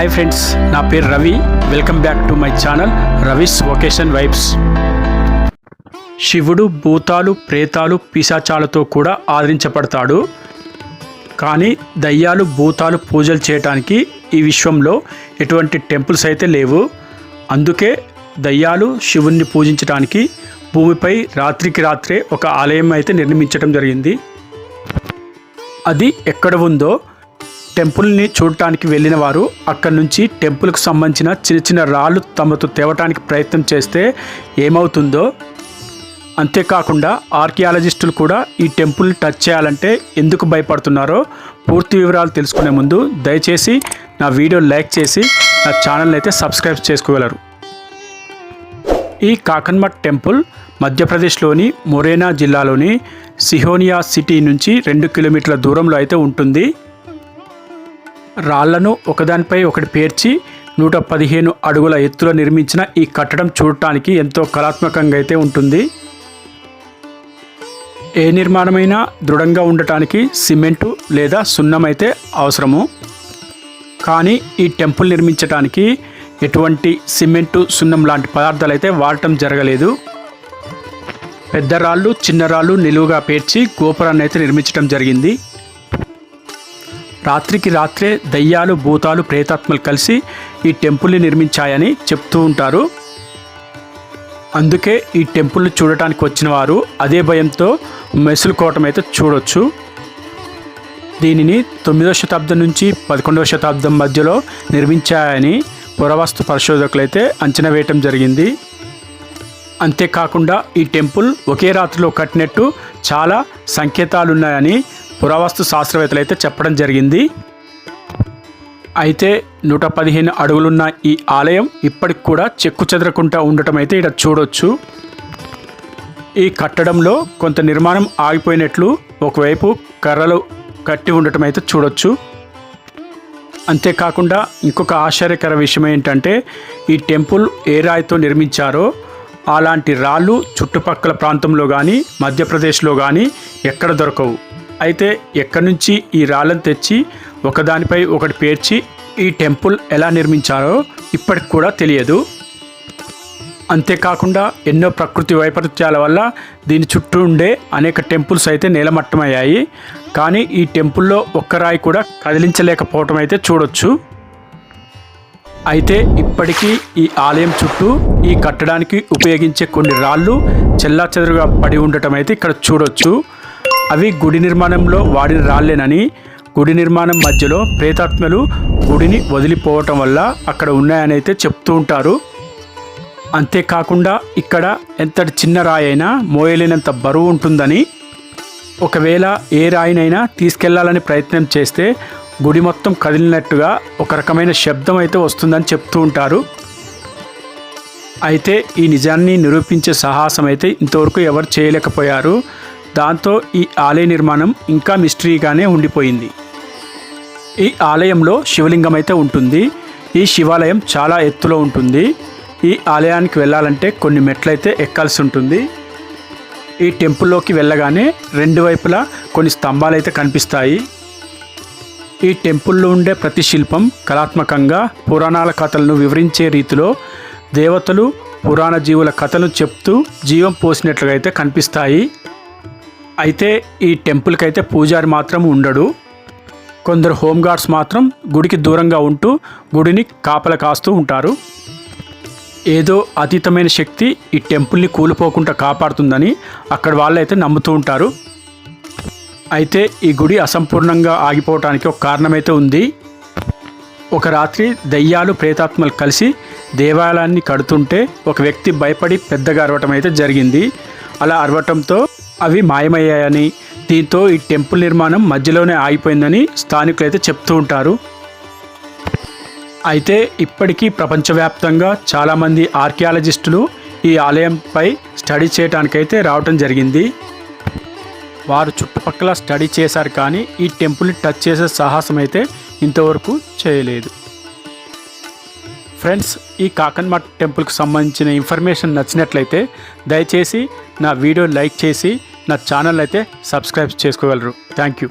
Hi friends నా పేరు Ravi. Welcome back to my channel Ravi's vocation vibes శివుడు భూతాలు ప్రేతాలు పిశాచాలతో కూడా ఆదరించబడతాడు. కానీ దయ్యాలు భూతాలు పూజలు చేయటానికి ఈ విశ్వంలో ఎటువంటి టెంపుల్స్ అయితే లేవు. అందుకే దయ్యాలు శివుణ్ణి పూజించడానికి భూమిపై రాత్రికి రాత్రే ఒక ఆలయం అయితే నిర్మించడం జరిగింది. అది ఎక్కడ ఉందో టెంపుల్ని చూడటానికి వెళ్ళిన వారు అక్కడి నుంచి టెంపుల్కి సంబంధించిన చిన్న చిన్న రాళ్ళు తమతో తేవటానికి ప్రయత్నం చేస్తే ఏమవుతుందో. అంతేకాకుండా ఆర్కియాలజిస్టులు కూడా ఈ టెంపుల్ని టచ్ చేయాలంటే ఎందుకు భయపడుతున్నారో పూర్తి వివరాలు తెలుసుకునే ముందు దయచేసి నా వీడియో లైక్ చేసి నా ఛానల్ని అయితే సబ్స్క్రైబ్ చేసుకోగలరు. ఈ కాకన్మట్ టెంపుల్ మధ్యప్రదేశ్లోని మొరేనా జిల్లాలోని సిహోనియా సిటీ నుంచి రెండు కిలోమీటర్ల దూరంలో అయితే ఉంటుంది. రాళ్ళను ఒకదానిపై ఒకటి పేర్చి నూట పదిహేను అడుగుల ఎత్తులో నిర్మించిన ఈ కట్టడం చూడటానికి ఎంతో కళాత్మకంగా అయితే ఉంటుంది. ఏ నిర్మాణమైనా దృఢంగా ఉండటానికి సిమెంటు లేదా సున్నం అయితే అవసరము. కానీ ఈ టెంపుల్ నిర్మించడానికి ఎటువంటి సిమెంటు సున్నం లాంటి పదార్థాలు అయితే వాడటం జరగలేదు. పెద్ద రాళ్ళు చిన్న రాళ్ళు నిలువుగా పేర్చి గోపురాన్ని అయితే నిర్మించడం జరిగింది. రాత్రికి రాత్రే దయ్యాలు భూతాలు ప్రేతాత్మలు కలిసి ఈ టెంపుల్ని నిర్మించాయని చెప్తూ ఉంటారు. అందుకే ఈ టెంపుల్ని చూడటానికి వచ్చిన వారు అదే భయంతో మెసులుకోవటం అయితే చూడొచ్చు. దీనిని తొమ్మిదవ శతాబ్దం నుంచి పదకొండవ శతాబ్దం మధ్యలో నిర్మించాయని పురావస్తు పరిశోధకులైతే అంచనా వేయటం జరిగింది. అంతేకాకుండా ఈ టెంపుల్ ఒకే రాత్రిలో కట్టినట్టు చాలా సంకేతాలున్నాయని పురావస్తు శాస్త్రవేత్తలు అయితే చెప్పడం జరిగింది. అయితే నూట పదిహేను అడుగులున్న ఈ ఆలయం ఇప్పటికి కూడా చెక్కు చెదరకుండా ఉండటం అయితే ఇక్కడ చూడొచ్చు. ఈ కట్టడంలో కొంత నిర్మాణం ఆగిపోయినట్లు ఒకవైపు కర్రలు కట్టి ఉండటం అయితే చూడొచ్చు. అంతేకాకుండా ఇంకొక ఆశ్చర్యకర విషయం ఏంటంటే ఈ టెంపుల్ ఏ రాయితో నిర్మించారో అలాంటి రాళ్ళు చుట్టుపక్కల ప్రాంతంలో కానీ మధ్యప్రదేశ్లో కానీ ఎక్కడ దొరకవు. అయితే ఎక్కడి నుంచి ఈ రాళ్ళను తెచ్చి ఒకదానిపై ఒకటి పేర్చి ఈ టెంపుల్ ఎలా నిర్మించారో ఇప్పటికి కూడా తెలియదు. అంతేకాకుండా ఎన్నో ప్రకృతి వైపరీత్యాల వల్ల దీని చుట్టూ ఉండే అనేక టెంపుల్స్ అయితే నేలమట్టమయ్యాయి. కానీ ఈ టెంపుల్లో ఒక్క రాయి కూడా కదిలించలేకపోవటం అయితే చూడొచ్చు. అయితే ఇప్పటికీ ఈ ఆలయం చుట్టూ ఈ కట్టడానికి ఉపయోగించే కొన్ని రాళ్ళు చెల్లాచెదరుగా పడి ఉండటం అయితే ఇక్కడ చూడొచ్చు. అవి గుడి నిర్మాణంలో వాడిన రాళ్ళేనని గుడి నిర్మాణం మధ్యలో ప్రేతాత్మలు గుడిని వదిలిపోవటం వల్ల అక్కడ ఉన్నాయని అయితే చెప్తూ ఉంటారు. అంతేకాకుండా ఇక్కడ ఎంతటి చిన్న రాయి అయినా మోయలేనంత బరువు ఉంటుందని ఒకవేళ ఏ రాయినైనా తీసుకెళ్ళాలని ప్రయత్నం చేస్తే గుడి మొత్తం కదిలినట్టుగా ఒక రకమైన శబ్దం అయితే వస్తుందని చెప్తూ ఉంటారు. అయితే ఈ నిజాన్ని నిరూపించే సాహసం అయితే ఇంతవరకు ఎవరు చేయలేకపోయారు. దాంతో ఈ ఆలయ నిర్మాణం ఇంకా మిస్టరీగానే ఉండిపోయింది. ఈ ఆలయంలో శివలింగం అయితే ఉంటుంది ఈ శివాలయం చాలా ఎత్తులో ఉంటుంది ఈ ఆలయానికి వెళ్ళాలంటే కొన్ని మెట్లయితే ఎక్కాల్సి ఉంటుంది ఈ టెంపుల్లోకి వెళ్ళగానే రెండు వైపులా కొన్ని స్తంభాలు అయితే కనిపిస్తాయి. ఈ టెంపుల్లో ఉండే ప్రతి శిల్పం కళాత్మకంగా పురాణాల కథలను వివరించే రీతిలో దేవతలు పురాణ జీవుల కథలు చెప్తూ జీవం పోసినట్లుగా అయితే కనిపిస్తాయి. అయితే ఈ టెంపుల్కి అయితే పూజారి మాత్రం ఉండడు. కొందరు హోమ్ గార్డ్స్ మాత్రం గుడికి దూరంగా ఉంటూ గుడిని కాపల కాస్తూ ఉంటారు. ఏదో అతీతమైన శక్తి ఈ టెంపుల్ని కూలిపోకుండా కాపాడుతుందని అక్కడ వాళ్ళైతే నమ్ముతూ ఉంటారు. అయితే ఈ గుడి అసంపూర్ణంగా ఆగిపోవటానికి ఒక కారణమైతే ఉంది. ఒక రాత్రి దయ్యాలు ప్రేతాత్మలు కలిసి దేవాలయాన్ని కడుతుంటే ఒక వ్యక్తి భయపడి పెద్దగా అరవటం అయితే జరిగింది. అలా అరవటంతో అవి మాయమయ్యాయని దీంతో ఈ టెంపుల్ నిర్మాణం మధ్యలోనే ఆగిపోయిందని స్థానికులు అయితే చెప్తూ ఉంటారు. అయితే ఇప్పటికీ ప్రపంచవ్యాప్తంగా చాలామంది ఆర్కియాలజిస్టులు ఈ ఆలయంపై స్టడీ చేయడానికైతే రావటం జరిగింది. వారు చుట్టుపక్కల స్టడీ చేశారు కానీ ఈ టెంపుల్ని టచ్ చేసే సాహసం అయితే ఇంతవరకు చేయలేదు. ఫ్రెండ్స్ ఈ కాకన్మట్ టెంపుల్కి సంబంధించిన ఇన్ఫర్మేషన్ నచ్చినట్లయితే దయచేసి నా వీడియో లైక్ చేసి నా ఛానల్ అయితే సబ్స్క్రైబ్ చేసుకోగలరు. Thank you.